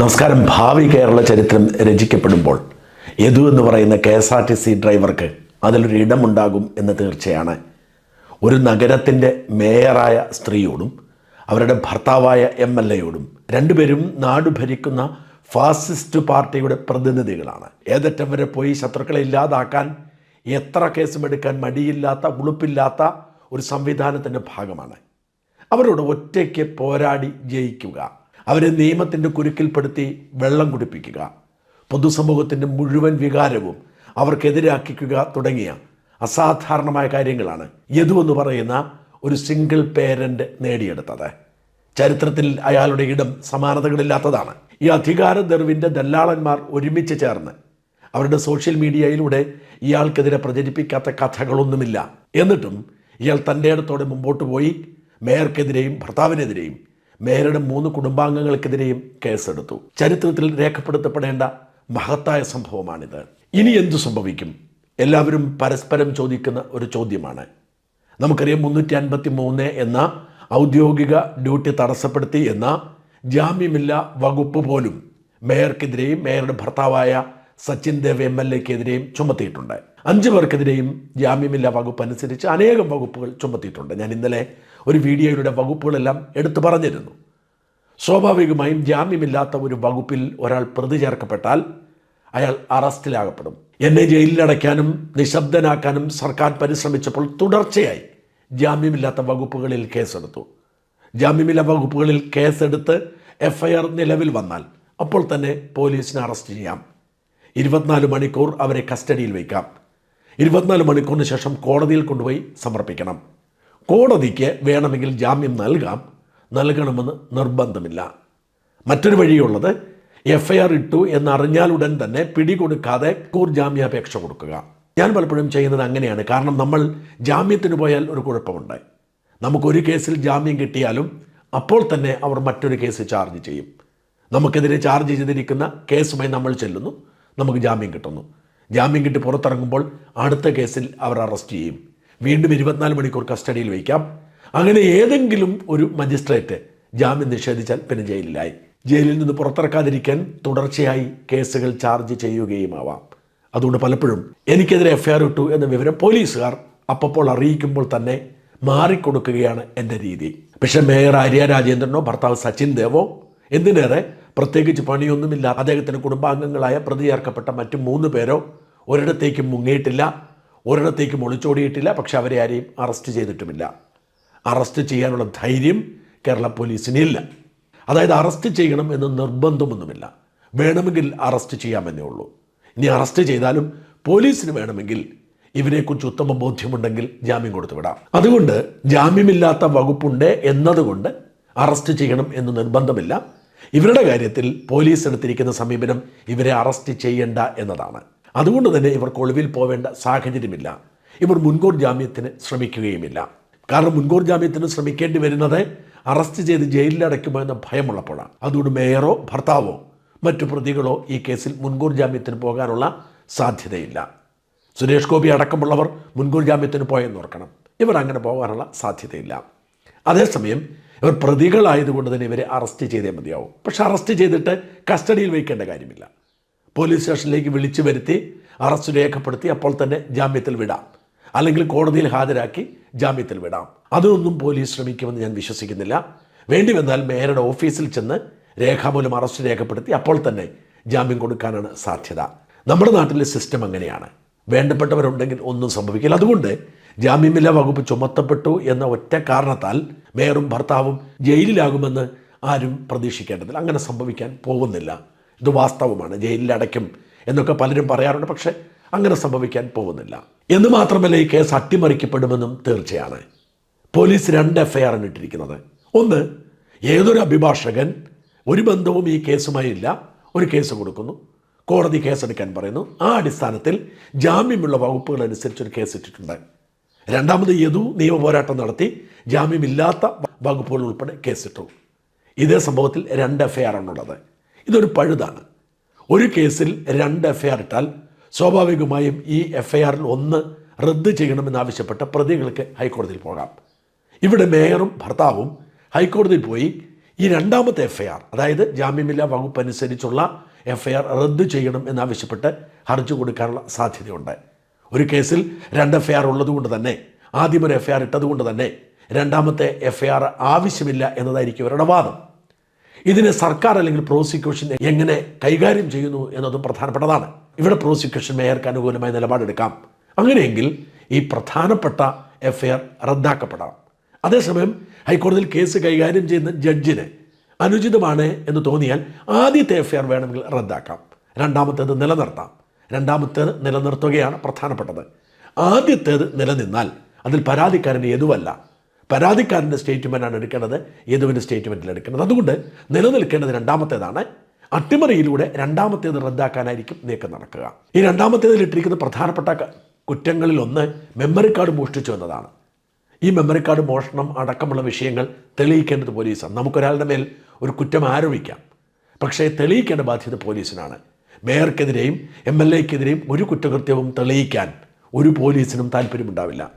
നമസ്കാരം. ഭാവി കേരള ചരിത്രം രചിക്കപ്പെടുമ്പോൾ യദു എന്ന് പറയുന്ന K S R T C ഡ്രൈവർക്ക് അതിലൊരു ഇടമുണ്ടാകും എന്ന് തീർച്ചയാണ്. ഒരു നഗരത്തിന്റെ മേയറായ സ്ത്രീയോടും അവരുടെ ഭർത്താവായ എം എൽ എയോടും രണ്ടുപേരും നാട് ഭരിക്കുന്ന ഫാസിസ്റ്റ് പാർട്ടിയുടെ പ്രതിനിധികളാണ്. ഏതറ്റം വരെ പോയി ശത്രുക്കളെ ഇല്ലാതാക്കാൻ എത്ര കേസുമെടുക്കാൻ മടിയില്ലാത്ത ഉളുപ്പില്ലാത്ത ഒരു സംവിധാനത്തിന്റെ ഭാഗമാണ്. അവരോട് ഒറ്റയ്ക്ക് പോരാടി ജയിക്കുക. അവരെ നിയമത്തിന്റെ കുരുക്കിൽപ്പെടുത്തി വെള്ളം കുടിപ്പിക്കുക. പൊതുസമൂഹത്തിന്റെ മുഴുവൻ വികാരവും അവർക്കെതിരാക്കിക്കുക തുടങ്ങിയ അസാധാരണമായ കാര്യങ്ങളാണ് യദു എന്ന് പറയുന്ന ഒരു സിംഗിൾ പേരന്റ് നേടിയെടുത്തത്. ചരിത്രത്തിൽ അയാളുടെ ഇടം സമാനതകളില്ലാത്തതാണ്. ഈ അധികാര ദർവിന്റെ ദല്ലാളന്മാർ ഒരുമിച്ച് ചേർന്ന് അവരുടെ സോഷ്യൽ മീഡിയയിലൂടെ ഇയാൾക്കെതിരെ പ്രചരിപ്പിക്കാത്ത കഥകളൊന്നുമില്ല. എന്നിട്ടും ഇയാൾ തന്റെ ഇടത്തോടെ മുമ്പോട്ട് പോയി മേയർക്കെതിരെയും ഭർത്താവിനെതിരെയും മേയറുടെ മൂന്ന് കുടുംബാംഗങ്ങൾക്കെതിരെയും കേസെടുത്തു. ചരിത്രത്തിൽ രേഖപ്പെടുത്തപ്പെടേണ്ട മഹത്തായ സംഭവമാണിത്. ഇനി എന്തു സംഭവിക്കും? എല്ലാവരും പരസ്പരം ചോദിക്കുന്ന ഒരു ചോദ്യമാണ്. നമുക്കറിയാം മുന്നൂറ്റി അൻപത്തി മൂന്ന് എന്ന ഔദ്യോഗിക ഡ്യൂട്ടി തടസ്സപ്പെടുത്തി എന്ന ജാമ്യമില്ല വകുപ്പ് പോലും മേയർക്കെതിരെയും മേയറുടെ ഭർത്താവായ സച്ചിൻ ദേവ് എം എൽ എക്കെതിരെയും ചുമത്തിയിട്ടുണ്ട്. അഞ്ച് പേർക്കെതിരെയും ജാമ്യമില്ല വകുപ്പ് അനുസരിച്ച് അനേകം വകുപ്പുകൾ ചുമത്തിയിട്ടുണ്ട്. ഞാൻ ഇന്നലെ ഒരു വീഡിയോയിലൂടെ വകുപ്പുകളെല്ലാം എടുത്തു പറഞ്ഞിരുന്നു. സ്വാഭാവികമായും ജാമ്യമില്ലാത്ത ഒരു വകുപ്പിൽ ഒരാൾ പ്രതി ചേർക്കപ്പെട്ടാൽ അയാൾ അറസ്റ്റിലാകപ്പെടും. എന്നെ ജയിലിലടയ്ക്കാനും നിശബ്ദനാക്കാനും സർക്കാർ പരിശ്രമിച്ചപ്പോൾ തുടർച്ചയായി ജാമ്യമില്ലാത്ത വകുപ്പുകളിൽ കേസെടുത്തു. ജാമ്യമില്ല വകുപ്പുകളിൽ കേസെടുത്ത് എഫ് ഐ ആർ നിലവിൽ വന്നാൽ അപ്പോൾ തന്നെ പോലീസിനെ അറസ്റ്റ് ചെയ്യാം. ഇരുപത്തിനാല് മണിക്കൂർ അവരെ കസ്റ്റഡിയിൽ വയ്ക്കാം. ഇരുപത്തിനാല് മണിക്കൂറിന് ശേഷം കോടതിയിൽ കൊണ്ടുപോയി സമർപ്പിക്കണം. കോടതിക്ക് വേണമെങ്കിൽ ജാമ്യം നൽകാം നൽകണമെന്ന് നിർബന്ധമില്ല. മറ്റൊരു വഴിയുള്ളത് എഫ് ഐ ആർ ഇട്ടു എന്നറിഞ്ഞാലുടൻ തന്നെ പിടികൊടുക്കാതെ കൂർ ജാമ്യാപേക്ഷ കൊടുക്കുക. ഞാൻ പലപ്പോഴും ചെയ്യുന്നത് അങ്ങനെയാണ്. കാരണം നമ്മൾ ജാമ്യത്തിന് പോയാൽ ഒരു കുഴപ്പമുണ്ട് നമുക്കൊരു കേസിൽ ജാമ്യം കിട്ടിയാലും അപ്പോൾ തന്നെ അവർ മറ്റൊരു കേസ് ചാർജ് ചെയ്യും. നമുക്കെതിരെ ചാർജ് ചെയ്തിരിക്കുന്ന കേസുമായി നമ്മൾ ചെല്ലുന്നു നമുക്ക് ജാമ്യം കിട്ടുന്നു. ജാമ്യം കിട്ടി പുറത്തിറങ്ങുമ്പോൾ അടുത്ത കേസിൽ അവർ അറസ്റ്റ് ചെയ്യും. വീണ്ടും ഇരുപത്തിനാല് മണിക്കൂർ കസ്റ്റഡിയിൽ വയ്ക്കാം. അങ്ങനെ ഏതെങ്കിലും ഒരു മജിസ്ട്രേറ്റ് ജാമ്യം നിഷേധിച്ചാൽ പിന്നെ ജയിലിലായി. ജയിലിൽ നിന്ന് പുറത്തിറക്കാതിരിക്കാൻ തുടർച്ചയായി കേസുകൾ ചാർജ് ചെയ്യുകയും ആവാം അതുകൊണ്ട് പലപ്പോഴും എനിക്കെതിരെ എഫ്ഐആർ ഇട്ടു എന്ന വിവരം പോലീസുകാർ അപ്പപ്പോൾ അറിയിക്കുമ്പോൾ തന്നെ മാറിക്കൊടുക്കുകയാണ് എന്റെ രീതി. പക്ഷേ മേയർ ആര്യ രാജേന്ദ്രനോ ഭർത്താവ് സച്ചിൻ ദേവോ എന്തിനേറെ പ്രത്യേകിച്ച് പണിയൊന്നുമില്ല അദ്ദേഹത്തിന്റെ കുടുംബാംഗങ്ങളായ പ്രതി ചേർക്കപ്പെട്ട മറ്റു മൂന്ന് പേരോ ഒരിടത്തേക്കും മുങ്ങിയിട്ടില്ല. ഒരിടത്തേക്കും ഒളിച്ചോടിയിട്ടില്ല പക്ഷെ അവരെ ആരെയും അറസ്റ്റ് ചെയ്തിട്ടുമില്ല. അറസ്റ്റ് ചെയ്യാനുള്ള ധൈര്യം കേരള പോലീസിനില്ല. അതായത് അറസ്റ്റ് ചെയ്യണം എന്ന് നിർബന്ധമൊന്നുമില്ല. വേണമെങ്കിൽ അറസ്റ്റ് ചെയ്യാമെന്നേ ഉള്ളൂ. ഇനി അറസ്റ്റ് ചെയ്താലും പോലീസിന് വേണമെങ്കിൽ ഇവരെക്കുറിച്ച് ഉത്തമ ബോധ്യമുണ്ടെങ്കിൽ ജാമ്യം കൊടുത്തു വിടാം. അതുകൊണ്ട് ജാമ്യമില്ലാത്ത വകുപ്പുണ്ട് എന്നതുകൊണ്ട് അറസ്റ്റ് ചെയ്യണം എന്ന് നിർബന്ധമില്ല. ഇവരുടെ കാര്യത്തിൽ പോലീസ് എടുത്തിരിക്കുന്ന സമീപനം ഇവരെ അറസ്റ്റ് ചെയ്യേണ്ട എന്നതാണ്. അതുകൊണ്ട് തന്നെ ഇവർക്ക് ഒളിവിൽ പോവേണ്ട സാഹചര്യമില്ല. ഇവർ മുൻകൂർ ജാമ്യത്തിന് ശ്രമിക്കുകയുമില്ല. കാരണം മുൻകൂർ ജാമ്യത്തിന് ശ്രമിക്കേണ്ടി വരുന്നത് അറസ്റ്റ് ചെയ്ത് ജയിലിലടയ്ക്കുമോ എന്ന ഭയമുള്ളപ്പോഴാണ്. അതുകൊണ്ട് മേയറോ ഭർത്താവോ മറ്റു പ്രതികളോ ഈ കേസിൽ മുൻകൂർ ജാമ്യത്തിന് പോകാനുള്ള സാധ്യതയില്ല. സുരേഷ് ഗോപി അടക്കമുള്ളവർ മുൻകൂർ ജാമ്യത്തിന് പോയെന്ന് ഓർക്കണം. ഇവർ അങ്ങനെ പോകാനുള്ള സാധ്യതയില്ല. അതേസമയം ഇവർ പ്രതികളായതുകൊണ്ട് തന്നെ ഇവരെ അറസ്റ്റ് ചെയ്തേ മതിയാവും. പക്ഷെ അറസ്റ്റ് ചെയ്തിട്ട് കസ്റ്റഡിയിൽ വയ്ക്കേണ്ട കാര്യമില്ല. പോലീസ് സ്റ്റേഷനിലേക്ക് വിളിച്ചു വരുത്തി അറസ്റ്റ് രേഖപ്പെടുത്തി അപ്പോൾ തന്നെ ജാമ്യത്തിൽ വിടാം. അല്ലെങ്കിൽ കോടതിയിൽ ഹാജരാക്കി ജാമ്യത്തിൽ വിടാം. അതൊന്നും പോലീസ് ശ്രമിക്കുമെന്ന് ഞാൻ വിശ്വസിക്കുന്നില്ല. വേണ്ടി വന്നാൽ മേയറുടെ ഓഫീസിൽ ചെന്ന് രേഖാമൂലം അറസ്റ്റ് രേഖപ്പെടുത്തി അപ്പോൾ തന്നെ ജാമ്യം കൊടുക്കാനാണ് സാധ്യത. നമ്മുടെ നാട്ടിലെ സിസ്റ്റം അങ്ങനെയാണ്. വേണ്ടപ്പെട്ടവരുണ്ടെങ്കിൽ ഒന്നും സംഭവിക്കില്ല. അതുകൊണ്ട് ജാമ്യമില്ലാ വകുപ്പ് ചുമത്തപ്പെട്ടു എന്ന ഒറ്റ കാരണത്താൽ മേയറും ഭർത്താവും ജയിലിലാകുമെന്ന് ആരും പ്രതീക്ഷിക്കേണ്ടതില്ല. അങ്ങനെ സംഭവിക്കാൻ പോകുന്നില്ല. ഇത് വാസ്തവമാണ് ജയിലിൽ അടയ്ക്കും എന്നൊക്കെ പലരും പറയാറുണ്ട് പക്ഷേ അങ്ങനെ സംഭവിക്കാൻ പോകുന്നില്ല. എന്ന് മാത്രമല്ല ഈ കേസ് അട്ടിമറിക്കപ്പെടുമെന്നും തീർച്ചയാണ്. പോലീസ് രണ്ട് എഫ്ഐആർ ആണ് ഇട്ടിരിക്കുന്നത്. ഒന്ന് ഏതൊരു അഭിഭാഷകൻ ഒരു ബന്ധവും ഈ കേസുമായി ഇല്ല ഒരു കേസ് കൊടുക്കുന്നു കോടതി കേസെടുക്കാൻ പറയുന്നു. ആ അടിസ്ഥാനത്തിൽ ജാമ്യമുള്ള വകുപ്പുകൾ അനുസരിച്ച് ഒരു കേസ് ഇട്ടിട്ടുണ്ട്. രണ്ടാമത് യദു നിയമപോരാട്ടം നടത്തി ജാമ്യമില്ലാത്ത വകുപ്പുകൾ ഉൾപ്പെടെ കേസിട്ടു ഇതേ സംഭവത്തിൽ രണ്ട് ആണുള്ളത് ഇതൊരു പഴുതാണ്. ഒരു കേസിൽ രണ്ട് എഫ് ഇട്ടാൽ സ്വാഭാവികമായും ഈ എഫ് ഐ ആറിൽ ഒന്ന് റദ്ദ് ചെയ്യണമെന്നാവശ്യപ്പെട്ട പ്രതികൾക്ക് ഹൈക്കോടതിയിൽ പോകാം. ഇവിടെ മേയറും ഭർത്താവും ഹൈക്കോടതിയിൽ പോയി ഈ രണ്ടാമത്തെ എഫ് ഐ ആർ അതായത് ജാമ്യമില്ലാ വകുപ്പ് അനുസരിച്ചുള്ള എഫ് ഐ ആർ റദ്ദ് ചെയ്യണം എന്നാവശ്യപ്പെട്ട് ഹർജി കൊടുക്കാനുള്ള സാധ്യതയുണ്ട്. ഒരു കേസിൽ രണ്ട് എഫ് ഐ ആർ ഉള്ളതുകൊണ്ട് തന്നെ ആദ്യം ഒരു എഫ് ഐ ആർ ഇട്ടതുകൊണ്ട് തന്നെ രണ്ടാമത്തെ എഫ് ഐ ആർ ആവശ്യമില്ല എന്നതായിരിക്കും ഇവരുടെ വാദം. ഇതിനെ സർക്കാർ അല്ലെങ്കിൽ പ്രോസിക്യൂഷൻ എങ്ങനെ കൈകാര്യം ചെയ്യുന്നു എന്നതും പ്രധാനപ്പെട്ടതാണ്. ഇവിടെ പ്രോസിക്യൂഷൻ മേയർക്ക് അനുകൂലമായ നിലപാടെടുക്കാം. അങ്ങനെയെങ്കിൽ ഈ പ്രധാനപ്പെട്ട എഫ് ഐ ആർ റദ്ദാക്കപ്പെടാം. അതേസമയം ഹൈക്കോടതിയിൽ കേസ് കൈകാര്യം ചെയ്യുന്ന ജഡ്ജിന് അനുചിതമാണ് എന്ന് തോന്നിയാൽ ആദ്യത്തെ എഫ് ഐ ആർ വേണമെങ്കിൽ റദ്ദാക്കാം. രണ്ടാമത്തേത് നിലനിർത്താം. രണ്ടാമത്തേത് നിലനിർത്തുകയാണ് പ്രധാനപ്പെട്ടത്. ആദ്യത്തേത് നിലനിന്നാൽ അതിൽ പരാതിക്കാരൻ യതുവല്ല പരാതിക്കാരന്റെ സ്റ്റേറ്റ്മെന്റാണ് എടുക്കേണ്ടത് യദുവിന്റെ സ്റ്റേറ്റ്മെന്റിൽ എടുക്കേണ്ടത്. അതുകൊണ്ട് നിലനിൽക്കേണ്ടത് രണ്ടാമത്തേതാണ്. അട്ടിമറിയിലൂടെ രണ്ടാമത്തേത് റദ്ദാക്കാനായിരിക്കും നീക്കം നടക്കുക. ഈ രണ്ടാമത്തേതിൽ ഇട്ടിരിക്കുന്ന പ്രധാനപ്പെട്ട കുറ്റങ്ങളിൽ കുറ്റങ്ങളിലൊന്ന് മെമ്മറി കാർഡ് മോഷ്ടിച്ചു എന്നതാണ്. ഈ മെമ്മറി കാർഡ് മോഷണം അടക്കമുള്ള വിഷയങ്ങൾ തെളിയിക്കേണ്ടത് പോലീസാണ്. നമുക്കൊരാളുടെ മേൽ ഒരു കുറ്റം ആരോപിക്കാം. പക്ഷേ തെളിയിക്കേണ്ട ബാധ്യത പോലീസിനാണ്. മേയർക്കെതിരെയും എം എൽ എക്കെതിരെയും ഒരു കുറ്റകൃത്യവും തെളിയിക്കാൻ ഒരു പോലീസിനും താല്പര്യമുണ്ടാവില്ല.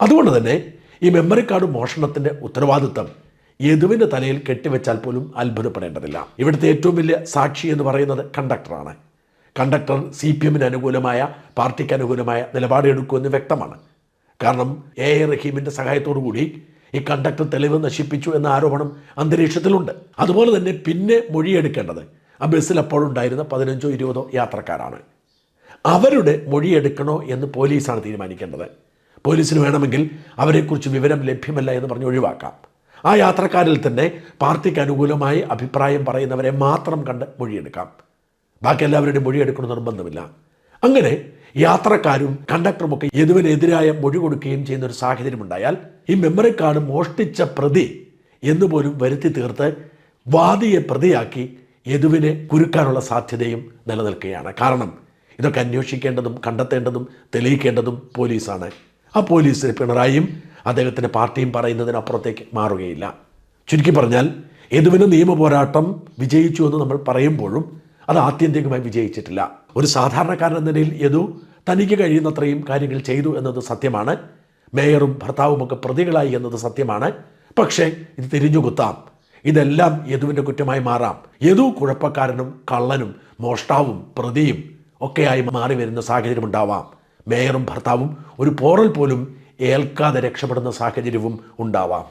അതുകൊണ്ട് തന്നെ ഈ മെമ്മറി കാർഡ് മോഷണത്തിന്റെ ഉത്തരവാദിത്തം യദുവിന്റെ തലയിൽ കെട്ടിവെച്ചാൽ പോലും അത്ഭുതപ്പെടേണ്ടതില്ല. ഇവിടുത്തെ ഏറ്റവും വലിയ സാക്ഷി എന്ന് പറയുന്നത് കണ്ടക്ടറാണ് കണ്ടക്ടർ സി പി എമ്മിന് അനുകൂലമായ പാർട്ടിക്ക് അനുകൂലമായ നിലപാടെടുക്കുമെന്ന് വ്യക്തമാണ്. കാരണം എ എ റഹീമിന്റെ സഹായത്തോടു കൂടി ഈ കണ്ടക്ടർ തെളിവ് നശിപ്പിച്ചു എന്ന ആരോപണം അന്തരീക്ഷത്തിലുണ്ട്. അതുപോലെ തന്നെ പിന്നെ മൊഴിയെടുക്കേണ്ടത് ആ ബസ്സിൽ അപ്പോഴുണ്ടായിരുന്ന പതിനഞ്ചോ ഇരുപതോ യാത്രക്കാരാണ്. അവരുടെ മൊഴിയെടുക്കണോ എന്ന് പോലീസാണ് തീരുമാനിക്കേണ്ടത്. പോലീസിന് വേണമെങ്കിൽ അവരെക്കുറിച്ച് വിവരം ലഭ്യമല്ല എന്ന് പറഞ്ഞ് ഒഴിവാക്കാം. ആ യാത്രക്കാരിൽ തന്നെ പാർട്ടിക്ക് അനുകൂലമായി അഭിപ്രായം പറയുന്നവരെ മാത്രം കണ്ട് മൊഴിയെടുക്കാം. ബാക്കി എല്ലാവരുടെയും മൊഴിയെടുക്കണം നിർബന്ധമില്ല. അങ്ങനെ യാത്രക്കാരും കണ്ടക്ടറും കണ്ടക്ടറുമൊക്കെ യദുവിനെതിരായ മൊഴി കൊടുക്കുകയും ചെയ്യുന്ന ഒരു സാഹചര്യം ഉണ്ടായാൽ ഈ മെമ്മറി കാർഡ് മോഷ്ടിച്ച പ്രതി എന്നുപോലും വരുത്തി തീർത്ത് വാദിയെ പ്രതിയാക്കി യദുവിനെ കുരുക്കാനുള്ള സാധ്യതയും നിലനിൽക്കുകയാണ്. കാരണം ഇതൊക്കെ അന്വേഷിക്കേണ്ടതും കണ്ടെത്തേണ്ടതും തെളിയിക്കേണ്ടതും പോലീസാണ്. ആ പോലീസ് പിണറായിയും അദ്ദേഹത്തിന്റെ പാർട്ടിയും പറയുന്നതിനപ്പുറത്തേക്ക് മാറുകയില്ല. ചുരുക്കി പറഞ്ഞാൽ യദുവിന് നിയമ പോരാട്ടം വിജയിച്ചു എന്ന് നമ്മൾ പറയുമ്പോഴും അത് ആത്യന്തികമായി വിജയിച്ചിട്ടില്ല. ഒരു സാധാരണക്കാരൻ എന്ന നിലയിൽ യദു തനിക്ക് കഴിയുന്നത്രയും കാര്യങ്ങൾ ചെയ്തു എന്നത് സത്യമാണ്. മേയറും ഭർത്താവുമൊക്കെ പ്രതികളായി എന്നത് സത്യമാണ്. പക്ഷേ ഇത് തിരിഞ്ഞു കുത്താം ഇതെല്ലാം യദുവിന്റെ കുറ്റമായി മാറാം. യദു കുഴപ്പക്കാരനും കള്ളനും മോഷ്ടാവും പ്രതിയും ഒക്കെയായി മാറി വരുന്ന സാഹചര്യം ഉണ്ടാവാം മേയറും ഭർത്താവും ഒരു പോറൽ പോലും ഏൽക്കാതെ രക്ഷപ്പെടുന്ന സാഹചര്യവും ഉണ്ടാവാം.